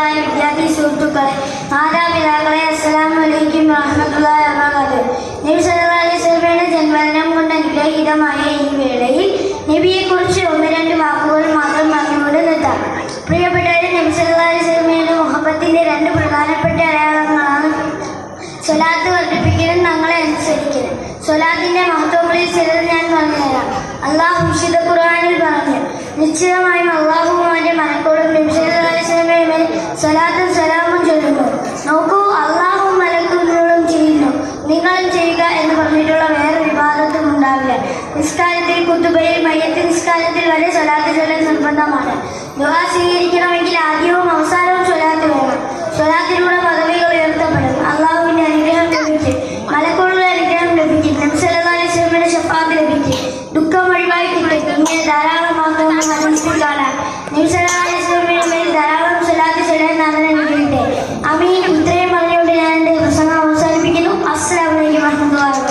സ്നേഹനിധികളായ വിദ്യാർത്ഥി സുഹൃത്തുക്കളെ മാതാപിതാക്കളെ അസ്സലാമു അലൈക്കും വറഹ്മത്തുള്ളാഹി വബറകാതുഹു. നബി വസല്ലമയുടെ ജന്മദിനം കൊണ്ട് അനുഗ്രഹീതമായ ഈ വേളയിൽ നബിയെക്കുറിച്ച് ഒന്ന് രണ്ട് വാക്കുകൾ മാത്രം പറഞ്ഞുകൊണ്ട് നിർത്താം. പ്രിയപ്പെട്ടവരെ നബി സല്ലല്ലാഹു മുഹബത്തിന്റെ രണ്ട് പ്രധാനപ്പെട്ട അടയാളങ്ങളാണ് സ്വലാത്ത് വർദ്ധിപ്പിക്കലും തങ്ങളെ അനുസരിക്കലും. സ്വലാത്തിന്റെ മഹത്വങ്ങളിൽ ചിലത് ഞാൻ പറഞ്ഞുതരാം. അള്ളാഹു ഖുർആനിൽ പറഞ്ഞു നിശ്ചയമായും അള്ളാഹുവും മനക്കോടും മലക്കോടും നിസ്കാരത്തിൽ കുത്തുബയിൽ മയ്യത്ത് നിസ്കാരത്തിൽ വരെ സ്വലാത്ത് ചൊല്ലൽ നിർബന്ധമാണ്. ദുഹ സ്വീകരിക്കണമെങ്കിൽ ആദ്യവും അവസാനവും സ്വലാത്ത് വേണം. സ്വലാത്തിലൂടെ പദവികൾ ഉയർത്തപ്പെടും. അള്ളാഹുവിന്റെ അനുഗ്രഹം ലഭിക്കും. മലക്കോളുടെ അനുഗ്രഹം ലഭിക്കും. നംസലതാലിസ്ലമിന്റെ ശപ്പാത്ത് ലഭിക്കും. ദുഃഖം ഒഴിവായി കിട്ടും. ഇങ്ങനെ ധാരാളം മാത്രമേ മനസ്സിൽ കാണാം. നംസലതാലിസ്ലമിന്റെ മേൽ ധാരാളം സ്വലാത്ത് ചൊല്ലാൻ നാളെ അനുഗ്രഹിക്കട്ടെ. അമീൻ. ഇത്രയും പറഞ്ഞുകൊണ്ട് ഞാൻ എന്റെ പ്രസംഗം അവസാനിപ്പിക്കുന്നു. അസ്സലാമലൈക്കും വരഹമുല്ലാ